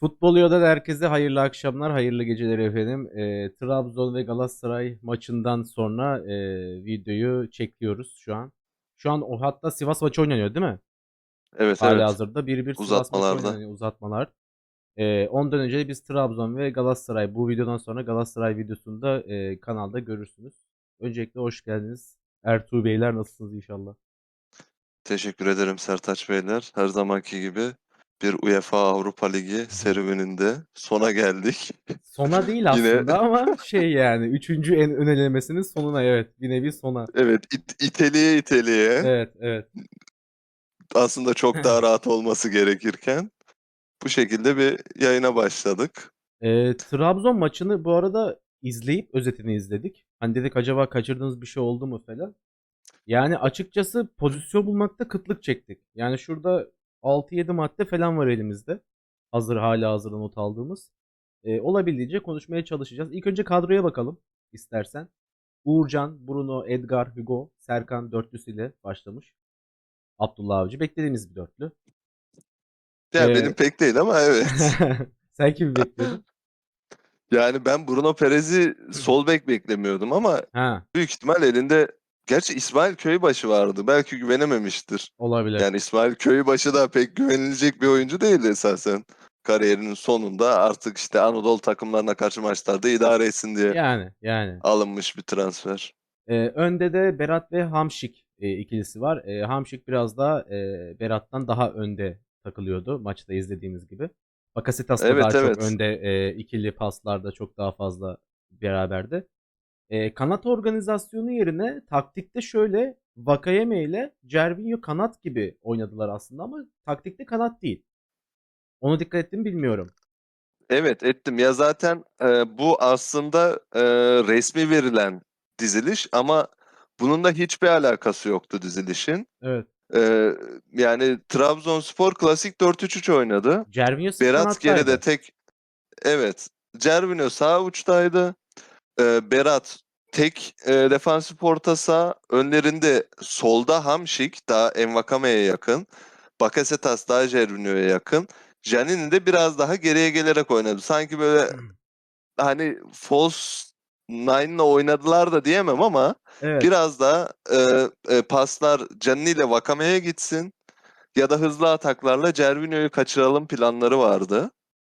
Futbol Yol'dan herkese hayırlı akşamlar, hayırlı geceler efendim. Eee, Trabzon ve Galatasaray maçından sonra eee, videoyu çekiyoruz şu an. Şu an o hatta Sivas maçı oynanıyor değil mi? Evet Hala evet. hazırda 1-1 Sivas maçı oynanıyor uzatmalar. Eee, ondan önce biz Trabzon ve Galatasaray bu videodan sonra Galatasaray videosunu da eee, kanalda görürsünüz. Öncelikle hoş geldiniz. Ertuğ Beyler nasılsınız inşallah? Teşekkür ederim Sertaç Beyler. Her zamanki gibi bir UEFA Avrupa Ligi serüveninde sona geldik. Sona değil Yine aslında ama şey yani 3. en ön elemesinin sonuna evet bir nevi sona. evet it- iteliye iteliye Evet evet. aslında çok daha rahat olması gerekirken bu şekilde bir yayına başladık. Ee, Trabzon maçını bu arada izleyip özetini izledik. Hani dedik acaba kaçırdığınız bir şey oldu mu falan. Yani açıkçası pozisyon bulmakta kıtlık çektik. Yani şurada 6-7 madde falan var elimizde. Hazır hala hazırda not aldığımız. Ee, olabildiğince konuşmaya çalışacağız. İlk önce kadroya bakalım istersen. Uğurcan, Bruno, Edgar, Hugo, Serkan dörtlüsüyle başlamış. Abdullah Avcı beklediğimiz bir dörtlü. Yani Ee, benim pek değil ama evet. Sen kimi bekliyordun? Yani ben Bruno Perez'i sol bek beklemiyordum ama Ha, büyük ihtimal elinde gerçi İsmail Köybaşı vardı. Belki güvenememiştir. olabilir. Yani İsmail Köybaşı da pek güvenilecek bir oyuncu değildi esasen. Kariyerinin sonunda artık işte Anadolu takımlarına karşı maçlarda idare etsin diye Yani yani. alınmış bir transfer. Ee, önde de Berat ve Hamşik e, ikilisi var. E, Hamşik biraz daha e, Berat'tan daha önde takılıyordu maçta izlediğimiz gibi. Bakasetas da Evet, daha çok evet. önde e, ikili paslarda çok daha fazla beraberdi. E, kanat organizasyonu yerine taktikte şöyle Vakayeme ile Cervinho kanat gibi oynadılar aslında ama taktikte kanat değil. Onu dikkat ettim bilmiyorum. Evet ettim. Ya zaten e, bu aslında e, resmi verilen diziliş ama bunun da hiçbir alakası yoktu dizilişin. Evet. E, yani Trabzonspor klasik 4-3-3 oynadı. Cervinho Berat geride tek evet. Cervinho sağ uçtaydı. Ee, Berat tek e, defansif orta saha. Önlerinde solda Hamşik daha Envakame'ye yakın. Bakasetas daha Cervinho'ya yakın. Janini de biraz daha geriye gelerek oynadı. Sanki böyle hani false nine'la oynadılar da diyemem ama Evet. biraz daha e, e, paslar Canini ile Vakame'ye gitsin ya da hızlı ataklarla Cervinho'yu kaçıralım planları vardı.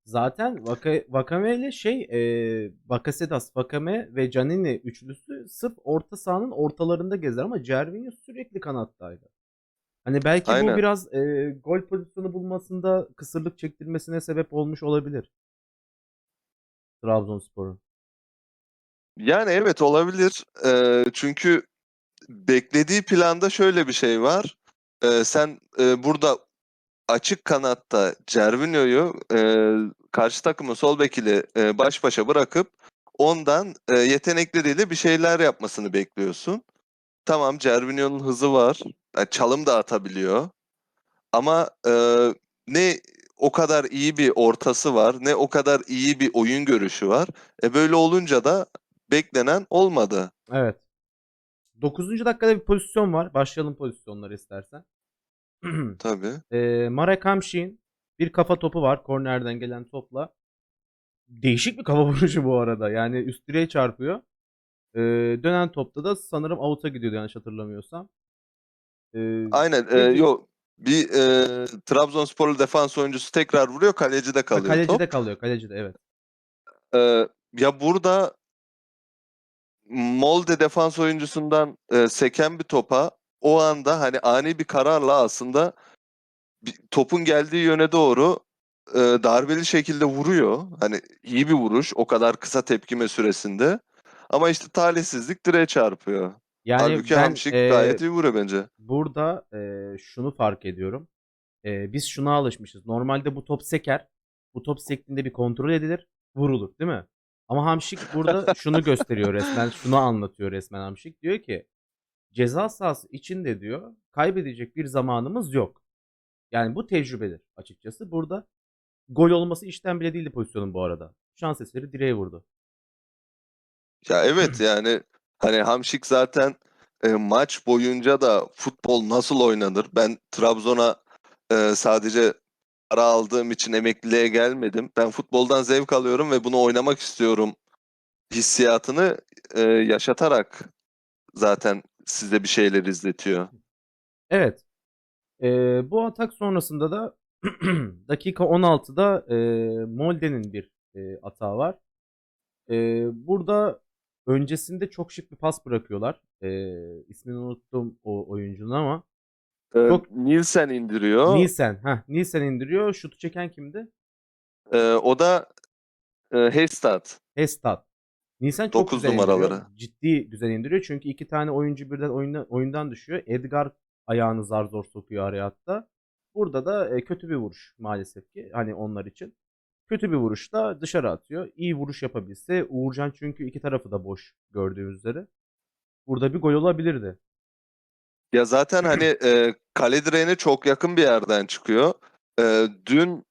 Zaten Vaka, Vakame ile şey e, Bakasetas, Vakame ve Canini üçlüsü sırf orta sahanın ortalarında gezer ama Cervinho sürekli kanattaydı. Hani belki bu Aynen. biraz e, gol pozisyonu bulmasında kısırlık çektirmesine sebep olmuş olabilir. Trabzonspor'un. Yani evet olabilir. Ee, çünkü beklediği planda şöyle bir şey var. Ee, sen e, burada açık kanatta Cervinho'yu e, karşı takımın sol bek ile e, baş başa bırakıp ondan e, yetenekleriyle bir şeyler yapmasını bekliyorsun. Tamam Cervinho'nun hızı var. Yani çalım da atabiliyor. Ama e, ne o kadar iyi bir ortası var, ne o kadar iyi bir oyun görüşü var. E böyle olunca da beklenen olmadı. Evet. 9. dakikada bir pozisyon var. Başlayalım pozisyonları istersen. Tabii. E, Marek Hamşik'in bir kafa topu var. Kornerden gelen topla. Değişik bir kafa vuruşu bu arada. Yani üst direğe çarpıyor. E, dönen topta da sanırım out'a gidiyordu yanlış hatırlamıyorsam. E, Aynen. E, peki- yo bir e, Trabzonsporlu defans oyuncusu tekrar vuruyor, kalecide ha, kalıyor kalecide top. kalıyor. Kalecide evet. E, ya burada Molde defans oyuncusundan e, seken bir topa o anda hani ani bir kararla aslında topun geldiği yöne doğru e, darbeli şekilde vuruyor. Hani iyi bir vuruş o kadar kısa tepkime süresinde. Ama işte talihsizlik direğe çarpıyor. Yani Halbuki ben Hamşik e, gayet iyi vuruyor bence. burada e, şunu fark ediyorum. E, biz şuna alışmışız. Normalde bu top seker. Bu top sektiğinde bir kontrol edilir. Vurulur değil mi? Ama Hamşik burada şunu gösteriyor resmen. Şunu anlatıyor resmen Hamşik. Diyor ki ceza sahası içinde diyor kaybedecek bir zamanımız yok. Yani bu tecrübedir açıkçası. Burada gol olması işten bile değildi pozisyonun bu arada. Şans eseri direğe vurdu. Ya evet yani hani Hamşik zaten e, maç boyunca da futbol nasıl oynanır? Ben Trabzon'a e, sadece para aldığım için emekliliğe gelmedim. Ben futboldan zevk alıyorum ve bunu oynamak istiyorum hissiyatını e, yaşatarak zaten size bir şeyler izletiyor. Evet. Ee, bu atak sonrasında da dakika 16'da e, Molde'nin bir e, atağı var. E, burada öncesinde çok şık bir pas bırakıyorlar. E, ismini unuttum o oyuncunun ama. E, Çok- Nielsen indiriyor. Nielsen. Heh, Nielsen indiriyor. Şutu çeken kimdi? E, o da e, Hestad. Hestad. Nielsen çok Dokuz güzel numaraları. indiriyor. Ciddi güzel indiriyor. Çünkü iki tane oyuncu birden oyundan, oyundan düşüyor. Edgar ayağını zar zor sokuyor araya hatta. Burada da e, kötü bir vuruş maalesef ki. Hani onlar için. Kötü bir vuruşta dışarı atıyor. İyi vuruş yapabilse Uğurcan çünkü iki tarafı da boş gördüğünüz üzere. Burada bir gol olabilirdi. Ya zaten hani e, kale direğine çok yakın bir yerden çıkıyor. E, dün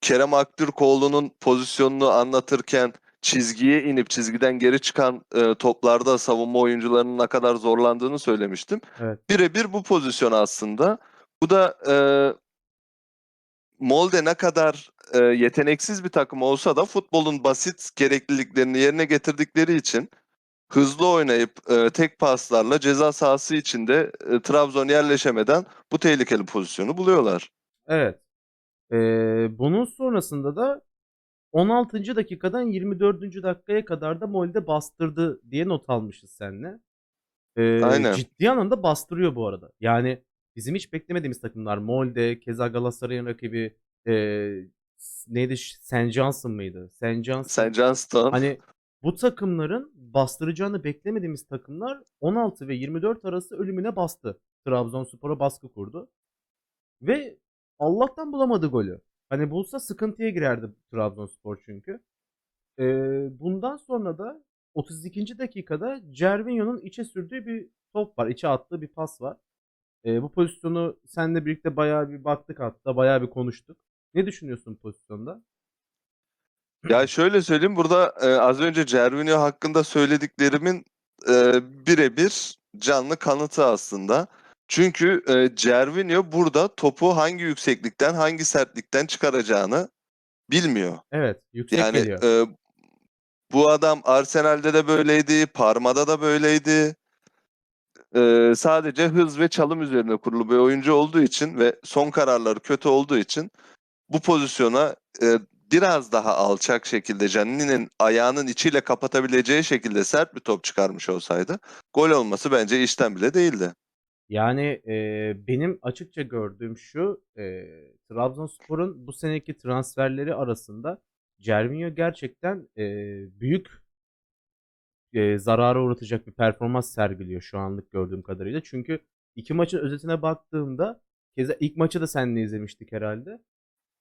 Kerem Aktürkoğlu'nun pozisyonunu anlatırken çizgiye inip çizgiden geri çıkan e, toplarda savunma oyuncularının ne kadar zorlandığını söylemiştim. Evet. Birebir bu pozisyon aslında. Bu da e, Molde ne kadar e, yeteneksiz bir takım olsa da futbolun basit gerekliliklerini yerine getirdikleri için hızlı oynayıp e, tek paslarla ceza sahası içinde e, Trabzon yerleşemeden bu tehlikeli pozisyonu buluyorlar. Evet. Ee, bunun sonrasında da 16. dakikadan 24. dakikaya kadar da Molde bastırdı diye not almışız seninle. Ee, Aynen. Ciddi anlamda bastırıyor bu arada. Yani bizim hiç beklemediğimiz takımlar Molde, keza Galatasaray'ın rakibi e, neydi? St. Johnson mıydı? St. Johnson. St. Johnston Hani bu takımların bastıracağını beklemediğimiz takımlar 16 ve 24 arası ölümüne bastı. Trabzonspor'a baskı kurdu. Ve Allah'tan bulamadı golü. Hani bulsa sıkıntıya girerdi Trabzonspor çünkü. Ee, bundan sonra da 32. dakikada Cervinho'nun içe sürdüğü bir top var. İçe attığı bir pas var. Ee, bu pozisyonu senle birlikte bayağı bir baktık hatta. Bayağı bir konuştuk. Ne düşünüyorsun pozisyonda? Ya şöyle söyleyeyim burada e, az önce Cervinho hakkında söylediklerimin e, birebir canlı kanıtı aslında. Çünkü e, Cervinho burada topu hangi yükseklikten hangi sertlikten çıkaracağını bilmiyor. Evet, yüksek Yani geliyor. e, bu adam Arsenal'de de böyleydi, Parma'da da böyleydi. E, sadece hız ve çalım üzerine kurulu bir oyuncu olduğu için ve son kararları kötü olduğu için bu pozisyona e, biraz daha alçak şekilde Canini'nin ayağının içiyle kapatabileceği şekilde sert bir top çıkarmış olsaydı gol olması bence işten bile değildi. Yani e, benim açıkça gördüğüm şu, e, Trabzonspor'un bu seneki transferleri arasında Cervinho gerçekten e, büyük e, zarara uğratacak bir performans sergiliyor şu anlık gördüğüm kadarıyla. Çünkü iki maçın özetine baktığımda, keza ilk maçı da seninle izlemiştik herhalde.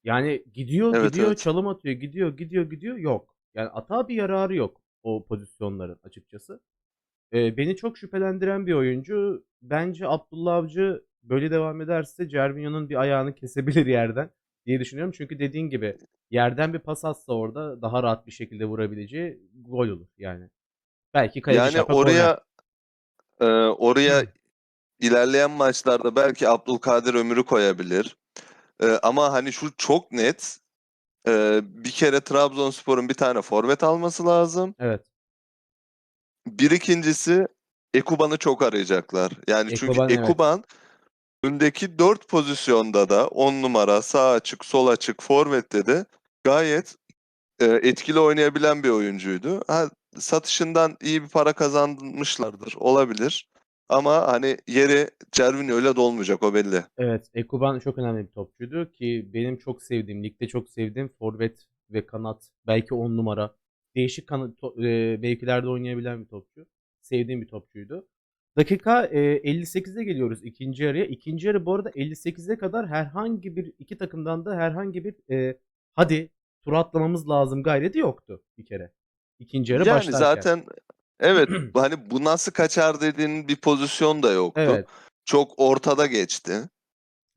Yani gidiyor, Evet, gidiyor, evet. çalım atıyor, gidiyor, gidiyor, gidiyor, yok. Yani atağa bir yararı yok o pozisyonların açıkçası. Ee, beni çok şüphelendiren bir oyuncu. Bence Abdullah Avcı böyle devam ederse Cervinho'nun bir ayağını kesebilir yerden diye düşünüyorum. Çünkü dediğin gibi yerden bir pas atsa orada daha rahat bir şekilde vurabileceği gol olur yani. Belki kaleci Yani oraya e, oraya ilerleyen maçlarda belki Abdülkadir Ömür'ü koyabilir. E, ama hani şu çok net e, bir kere Trabzonspor'un bir tane forvet alması lazım. Evet. Bir ikincisi Ekuban'ı çok arayacaklar. Yani çünkü Ekuban, evet. Ekuban öndeki dört pozisyonda da 10 numara, sağ açık, sol açık, forvette de gayet e, etkili oynayabilen bir oyuncuydu. Ha, satışından iyi bir para kazanmışlardır. Olabilir. Ama hani yeri Cervinho ile dolmayacak o belli. Evet, Ekuban çok önemli bir topçuydu ki benim çok sevdiğim, ligde çok sevdiğim forvet ve kanat, belki 10 numara, değişik kanat, e, mevkilerde oynayabilen bir topçu. Sevdiğim bir topçuydu. Dakika e, 58'e geliyoruz ikinci yarıya. İkinci yarı bu arada 58'e kadar herhangi bir iki takımdan da herhangi bir e, hadi tur atlamamız lazım gayreti yoktu bir kere. İkinci yarı Yani başlarken. zaten evet hani bu nasıl kaçar dediğin bir pozisyon da yoktu. Evet. Çok ortada geçti.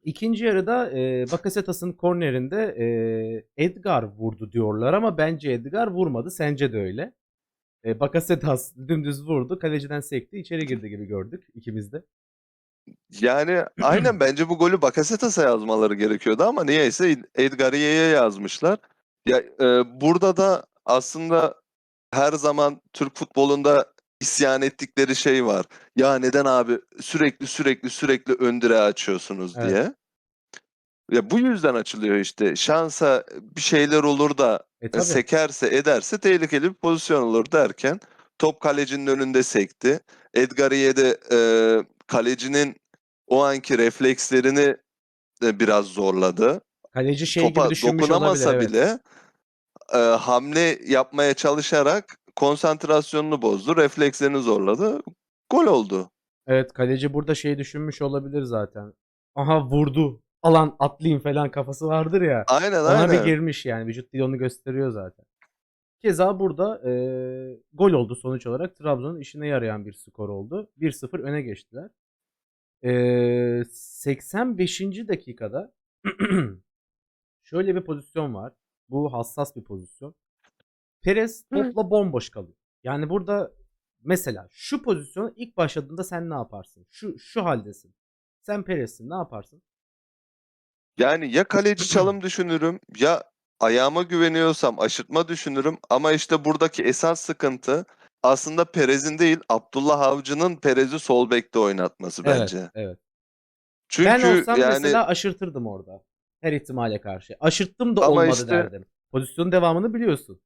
İkinci yarıda e, Bakasetas'ın kornerinde e, Edgar vurdu diyorlar ama bence Edgar vurmadı. Sence de öyle. E, Bakasetas dümdüz vurdu. Kaleciden sekti. içeri girdi gibi gördük ikimiz de. Yani aynen bence bu golü Bakasetas'a yazmaları gerekiyordu ama niyeyse Edgariye'ye yazmışlar. Ya e, burada da aslında her zaman Türk futbolunda isyan ettikleri şey var. Ya neden abi sürekli sürekli sürekli ön direğe açıyorsunuz Evet. diye. Ya bu yüzden açılıyor işte. Şansa bir şeyler olur da E tabii. sekerse ederse tehlikeli bir pozisyon olur derken top kalecinin önünde sekti. Edgariye de e, kalecinin o anki reflekslerini de biraz zorladı. Kaleci şey Topa gibi düşünmüş dokunamasa olabilir. Evet. bile e, hamle yapmaya çalışarak konsantrasyonunu bozdu, reflekslerini zorladı. Gol oldu. Evet kaleci burada şey düşünmüş olabilir zaten. Aha vurdu. Alan atlayayım falan kafası vardır ya. Aynen Ona bir aynen. girmiş yani. Vücut dili onu gösteriyor zaten. Keza burada e, gol oldu sonuç olarak. Trabzon'un işine yarayan bir skor oldu. 1-0 öne geçtiler. E, 85. dakikada şöyle bir pozisyon var. Bu hassas bir pozisyon. Perez topla bomboş kalıyor. Yani burada mesela şu pozisyon ilk başladığında sen ne yaparsın? Şu şu haldesin. Sen Perez'sin ne yaparsın? Yani ya kaleci çalım düşünürüm ya ayağıma güveniyorsam aşırtma düşünürüm ama işte buradaki esas sıkıntı aslında Perez'in değil Abdullah Avcı'nın Perez'i sol bekte oynatması bence. Evet, evet. Çünkü ben olsam yani mesela aşırtırdım orada. Her ihtimale karşı. Aşırttım da Ama olmadı işte- derdim. Pozisyonun devamını biliyorsun.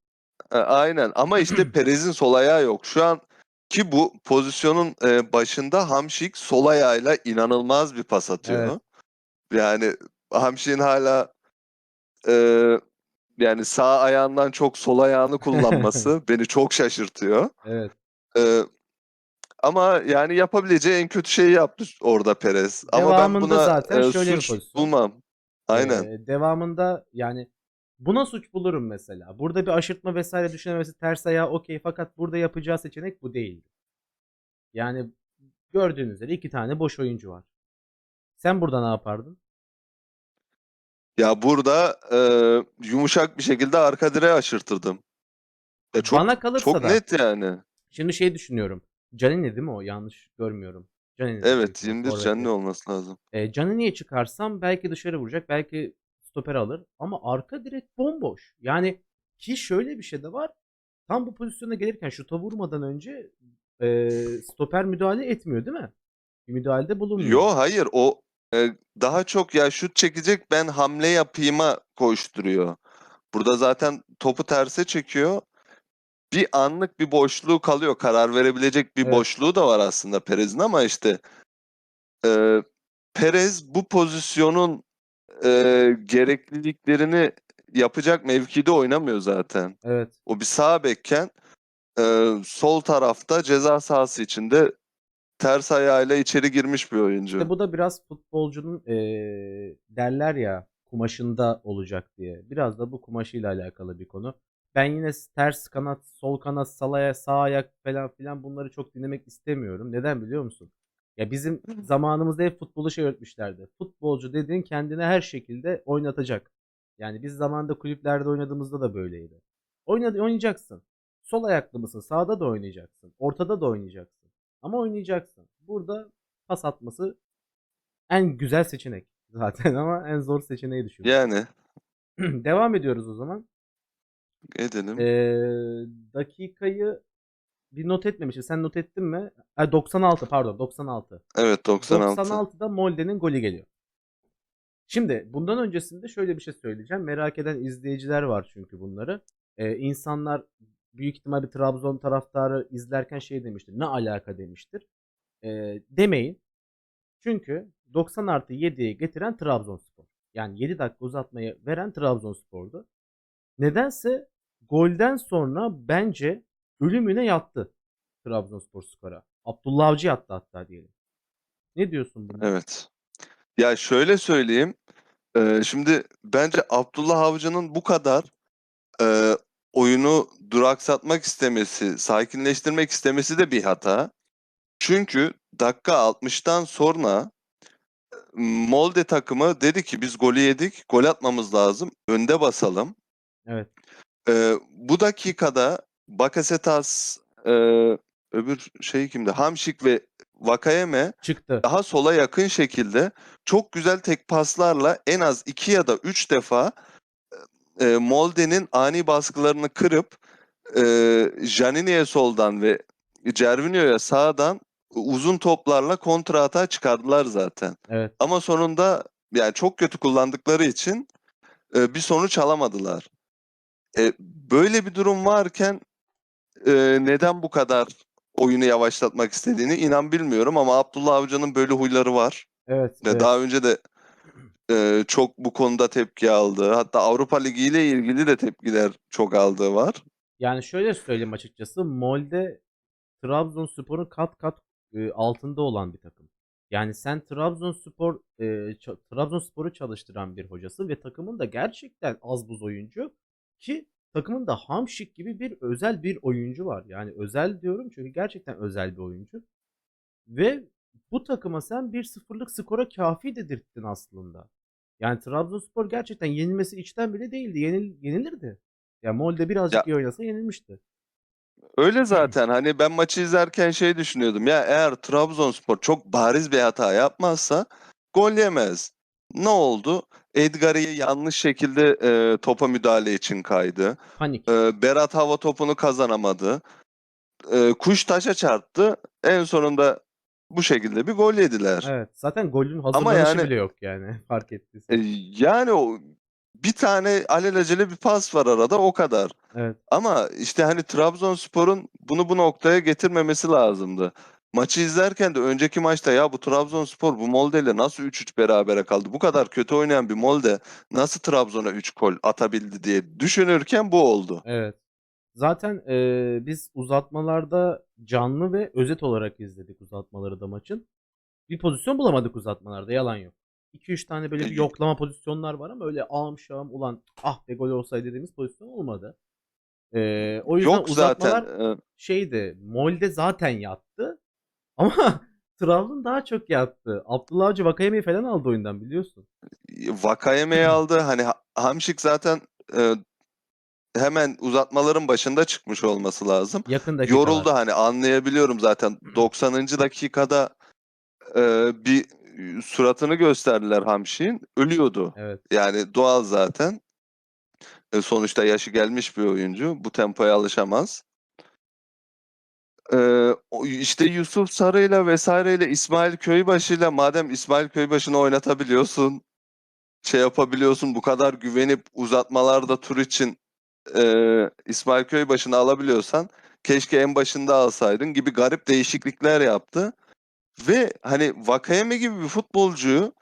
E, aynen ama işte Perez'in sol ayağı yok. Şu an ki bu pozisyonun e, başında Hamşik sol ayağıyla inanılmaz bir pas atıyor. Evet. Yani Hamşik'in hala e, yani sağ ayağından çok sol ayağını kullanması beni çok şaşırtıyor. Evet. Ee, ama yani yapabileceği en kötü şeyi yaptı orada Perez. Ama ben Devamında buna zaten e, şöyle bir suç pozisyon. bulmam. Aynen. Ee, devamında yani buna suç bulurum mesela. Burada bir aşırtma vesaire düşünemesi ters ayağı okey fakat burada yapacağı seçenek bu değildi. Yani gördüğünüz üzere iki tane boş oyuncu var. Sen burada ne yapardın? Ya burada e, yumuşak bir şekilde arka direğe aşırtırdım. Ya çok Bana kalırsa çok da net yani. şimdi şey düşünüyorum. Canini değil mi o? Yanlış görmüyorum. Canini. Evet, büyük ihtimal 21 forveti. canlı olması lazım. E, Canini'ye çıkarsam belki dışarı vuracak. Belki stoper alır. Ama arka direkt bomboş. Yani ki şöyle bir şey de var. Tam bu pozisyona gelirken şuta vurmadan önce e, stoper müdahale etmiyor değil mi? Bir müdahalede bulunmuyor. Yo hayır o e, daha çok ya şut çekecek ben hamle yapayım'a koşturuyor. Burada zaten topu terse çekiyor. Bir anlık bir boşluğu kalıyor. Karar verebilecek bir Evet. boşluğu da var aslında Perez'in ama işte e, Perez bu pozisyonun e, gerekliliklerini yapacak mevkide oynamıyor zaten. Evet. O bir sağ bekken e, sol tarafta ceza sahası içinde ters ayağıyla içeri girmiş bir oyuncu. İşte bu da biraz futbolcunun e, derler ya kumaşında olacak diye. Biraz da bu kumaşıyla alakalı bir konu. Ben yine ters kanat, sol kanat, sağ ayak, sağ ayak falan filan bunları çok dinlemek istemiyorum. Neden biliyor musun? Ya bizim zamanımızda hep futbolu şey öğretmişlerdi. Futbolcu dediğin kendine her şekilde oynatacak. Yani biz zamanında kulüplerde oynadığımızda da böyleydi. Oynadı, oynayacaksın. Sol ayaklı mısın? Sağda da oynayacaksın. Ortada da oynayacaksın. Ama oynayacaksın. Burada pas atması en güzel seçenek zaten ama en zor seçeneği düşünüyorum. Yani Devam ediyoruz o zaman. edelim. Ee, dakikayı bir not etmemişim. Sen not ettin mi? Ha, 96 pardon 96. evet 96. 96'da Molde'nin golü geliyor. Şimdi bundan öncesinde şöyle bir şey söyleyeceğim. Merak eden izleyiciler var çünkü bunları. Ee, insanlar büyük ihtimal bir Trabzon taraftarı izlerken şey demiştir. Ne alaka demiştir. Ee, demeyin. Çünkü 90 artı 7'ye getiren Trabzonspor. Yani 7 dakika uzatmayı veren Trabzonspor'du. Nedense golden sonra bence ölümüne yattı Trabzonspor skora. Abdullah Avcı yattı hatta diyelim. Ne diyorsun buna? Evet. Ya şöyle söyleyeyim. Ee, şimdi bence Abdullah Avcı'nın bu kadar e, oyunu duraksatmak istemesi, sakinleştirmek istemesi de bir hata. Çünkü dakika 60'tan sonra Molde takımı dedi ki biz golü yedik, gol atmamız lazım, önde basalım. Evet. Ee, bu dakikada Bakasetas, e, öbür şey kimdi? Hamşik ve Vakayeme Çıktı. daha sola yakın şekilde çok güzel tek paslarla en az 2 ya da 3 defa e, Molde'nin ani baskılarını kırıp e, Janini'ye soldan ve Cervinho'ya sağdan uzun toplarla kontra atağa çıkardılar zaten. Evet. Ama sonunda yani çok kötü kullandıkları için e, bir sonuç alamadılar. E, böyle bir durum varken e, neden bu kadar oyunu yavaşlatmak istediğini inan bilmiyorum ama Abdullah Avcı'nın böyle huyları var. Evet. Ve evet. daha önce de e, çok bu konuda tepki aldı. Hatta Avrupa Ligi ile ilgili de tepkiler çok aldığı var. Yani şöyle söyleyeyim açıkçası. Molde Trabzonspor'un kat kat e, altında olan bir takım. Yani sen Trabzonspor e, Trabzonspor'u çalıştıran bir hocası ve takımın da gerçekten az buz oyuncu ki takımın da Hamşik gibi bir özel bir oyuncu var. Yani özel diyorum çünkü gerçekten özel bir oyuncu. Ve bu takıma sen 1-0'lık skora kafi dedirttin aslında. Yani Trabzonspor gerçekten yenilmesi içten bile değildi. Yenil, yenilirdi. Ya Molde birazcık Ya- iyi oynasa yenilmişti. Öyle zaten hani ben maçı izlerken şey düşünüyordum ya eğer Trabzonspor çok bariz bir hata yapmazsa gol yemez. Ne oldu? Edgar'ı yanlış şekilde e, topa müdahale için kaydı. Panik. E, Berat hava topunu kazanamadı. E, kuş taşa çarptı. En sonunda bu şekilde bir gol yediler. Evet. Zaten golün hazırlanışı yani- bile yok yani. Fark E, ettiysen. yani o bir tane alelacele bir pas var arada o kadar. Evet. Ama işte hani Trabzonspor'un bunu bu noktaya getirmemesi lazımdı. Maçı izlerken de önceki maçta ya bu Trabzonspor bu Molde ile nasıl 3-3 berabere kaldı? Bu kadar kötü oynayan bir Molde nasıl Trabzon'a 3 gol atabildi diye düşünürken bu oldu. Evet. Zaten e, biz uzatmalarda canlı ve özet olarak izledik uzatmaları da maçın. Bir pozisyon bulamadık uzatmalarda yalan yok. 2-3 tane böyle bir E, yoklama pozisyonlar var ama öyle ağım şağım ulan ah be gol olsaydı dediğimiz pozisyon olmadı. E, o yüzden Yok zaten. uzatmalar e, şeydi. Molde zaten yattı. Ama Trabzon daha çok yattı. Abdullah Avcı Vakayeme'yi falan aldı oyundan biliyorsun. Vakayeme'yi aldı. Hani Ha- Hamşik zaten e, hemen uzatmaların başında çıkmış olması lazım. Yakın dakikalar. Yoruldu hani anlayabiliyorum zaten 90. dakikada e, bir suratını gösterdiler Hamşik'in ölüyordu. Evet. Yani doğal zaten. E, sonuçta yaşı gelmiş bir oyuncu. Bu tempoya alışamaz. E, o- işte Yusuf Sarı'yla vesaireyle İsmail Köybaşı'yla madem İsmail Köybaşı'nı oynatabiliyorsun şey yapabiliyorsun bu kadar güvenip uzatmalarda tur için e, İsmail Köybaşı'nı alabiliyorsan keşke en başında alsaydın gibi garip değişiklikler yaptı. Ve hani Vakayeme gibi bir futbolcuyu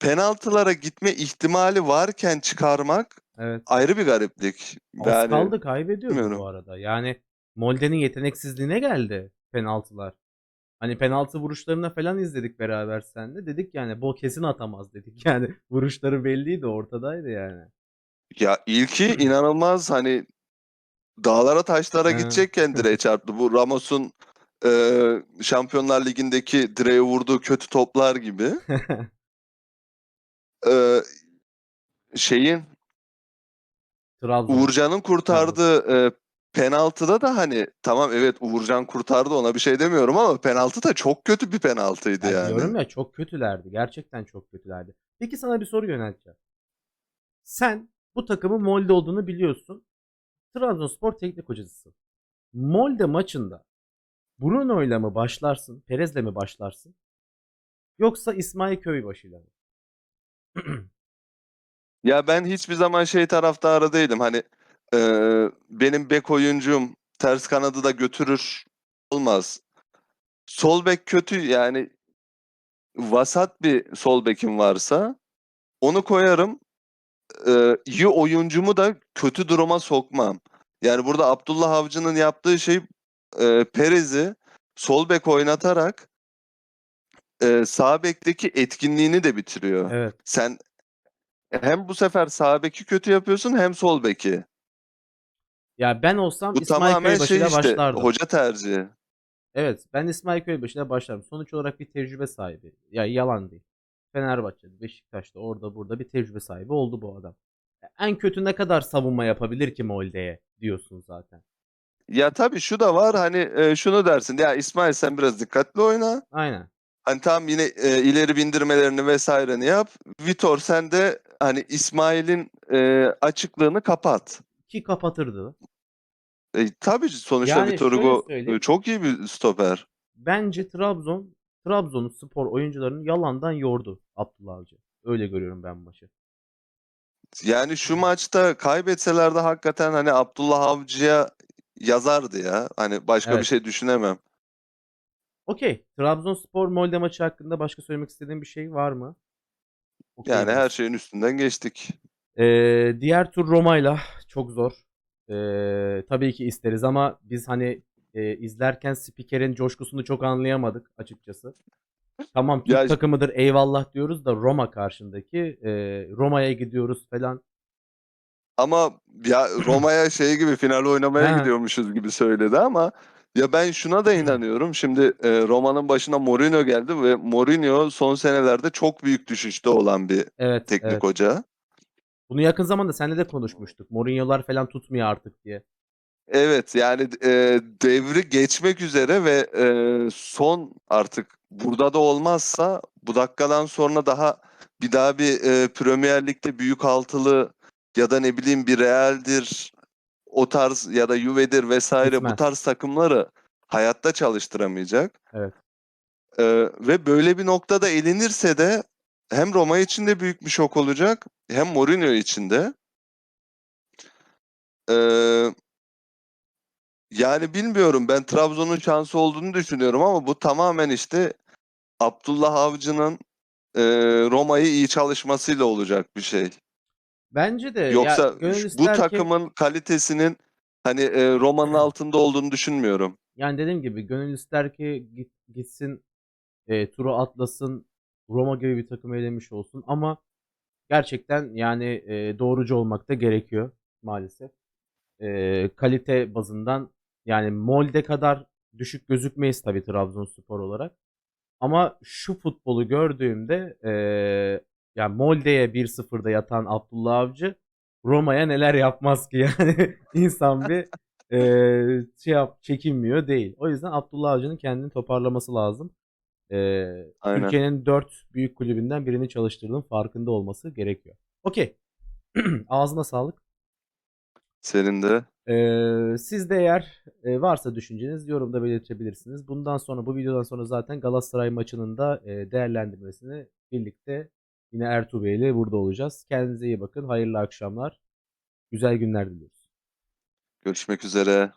penaltılara gitme ihtimali varken çıkarmak Evet. ayrı bir gariplik. Az Yani kaldı kaybediyordu bilmiyorum. bu arada. Yani Molde'nin yeteneksizliğine geldi penaltılar. Hani penaltı vuruşlarına falan izledik beraber seninle. Dedik yani bu kesin atamaz dedik. Yani vuruşları belliydi ortadaydı yani. ya ilki inanılmaz hani dağlara taşlara gidecekken direğe çarptı. Bu Ramos'un e, Şampiyonlar Ligi'ndeki direğe vurduğu kötü toplar gibi. E, şeyin Trabzon. Uğurcan'ın kurtardığı e, penaltıda da hani tamam evet Uğurcan kurtardı ona bir şey demiyorum ama penaltı da çok kötü bir penaltıydı Yani yani. diyorum ya çok kötülerdi. Gerçekten çok kötülerdi. Peki sana bir soru yönelteceğim. Sen bu takımın Molde olduğunu biliyorsun. Trabzonspor teknik hocasısın. Molde maçında Bruno'yla mı başlarsın? Perez'le mi başlarsın? Yoksa İsmail Köybaşı'yla mı? Ya ben hiçbir zaman şey taraftarı değilim. Hani e, benim bek oyuncum ters kanadı da götürür olmaz. Sol bek kötü yani vasat bir sol bekim varsa onu koyarım. E, iyi oyuncumu da kötü duruma sokmam. Yani burada Abdullah Avcı'nın yaptığı şey e, Perez'i sol bek oynatarak e, sağ bekteki etkinliğini de bitiriyor. Evet. Sen hem bu sefer sağ beki kötü yapıyorsun hem sol beki. Ya ben olsam Bu İsmail tamamen şey Köybaşı'yla işte başlardım. hoca tercihi. Evet, ben İsmail Köybaşı'yla başlarım. Sonuç olarak bir tecrübe sahibi. Ya yalan değil. Fenerbahçe'de, Beşiktaş'ta, orada burada bir tecrübe sahibi oldu bu adam. Ya En kötü ne kadar savunma yapabilir ki Molde'ye diyorsun zaten. Ya tabii şu da var hani e, şunu dersin ya İsmail sen biraz dikkatli oyna. Aynen. Hani tam yine e, ileri bindirmelerini vesaireni yap. Vitor sen de hani İsmail'in e, açıklığını kapat. Ki kapatırdı. E, tabii sonuçta Yani Vitor Hugo e, çok iyi bir stoper. Bence Trabzon Trabzon'un spor oyuncularını yalandan yordu Abdullah Avcı. Öyle görüyorum ben maçı. Yani şu maçta kaybetseler de hakikaten hani Abdullah Avcı'ya yazardı ya. Hani başka bir Evet. şey düşünemem. Okey. Trabzonspor Molde maçı hakkında başka söylemek istediğin bir şey var mı? Okey Yani her şeyin üstünden geçtik. Ee, diğer tur Roma'yla çok zor. Ee, tabii ki isteriz ama biz hani e, izlerken spikerin coşkusunu çok anlayamadık açıkçası. Tamam Türk Ya- takımıdır eyvallah diyoruz da Roma karşındaki e, Roma'ya gidiyoruz falan. Ama ya Roma'ya şey gibi final oynamaya Ha. gidiyormuşuz gibi söyledi ama ya ben şuna da inanıyorum. Şimdi e, Roma'nın başına Mourinho geldi ve Mourinho son senelerde çok büyük düşüşte olan bir Evet, teknik evet. hoca. Bunu yakın zamanda seninle de konuşmuştuk. Mourinho'lar falan tutmuyor artık diye. Evet yani e, devri geçmek üzere ve e, son artık burada da olmazsa bu dakikadan sonra daha bir daha bir e, Premier Lig'de büyük altılı ya da ne bileyim bir Real'dir o tarz ya da Juve'dir vesaire Gitmez. bu tarz takımları hayatta çalıştıramayacak. Evet. E, ve böyle bir noktada elenirse de hem Roma için de büyük bir şok olacak hem Mourinho için de. Eee yani bilmiyorum ben Trabzon'un şansı olduğunu düşünüyorum ama bu tamamen işte Abdullah Avcı'nın eee, Roma'yı iyi çalışmasıyla olacak bir şey. Bence de ya Yoksa şu- bu ister ki takımın kalitesinin hani eee, Roma'nın altında olduğunu düşünmüyorum. yani dediğim gibi gönül ister ki git, gitsin e, turu atlasın Roma gibi bir takım elemiş olsun ama gerçekten yani e, doğrucu olmak da gerekiyor maalesef. E, kalite bazından yani Molde kadar düşük gözükmeyiz tabii Trabzonspor olarak. Ama şu futbolu gördüğümde e, yani Molde'ye 1-0'da yatan Abdullah Avcı Roma'ya neler yapmaz ki yani insan bir e, şey yap, çekinmiyor değil. O yüzden Abdullah Avcı'nın kendini toparlaması lazım. E, Aynen. Türkiye'nin dört büyük kulübünden birini çalıştırdığının farkında olması gerekiyor. Okey. Ağzına sağlık. Senin de. Ee, siz de eğer e, varsa düşünceniz yorumda belirtebilirsiniz. Bundan sonra bu videodan sonra zaten Galatasaray maçının da e, değerlendirmesini birlikte yine Ertuğ Bey ile burada olacağız. Kendinize iyi bakın. Hayırlı akşamlar. Güzel günler diliyoruz. Görüşmek üzere.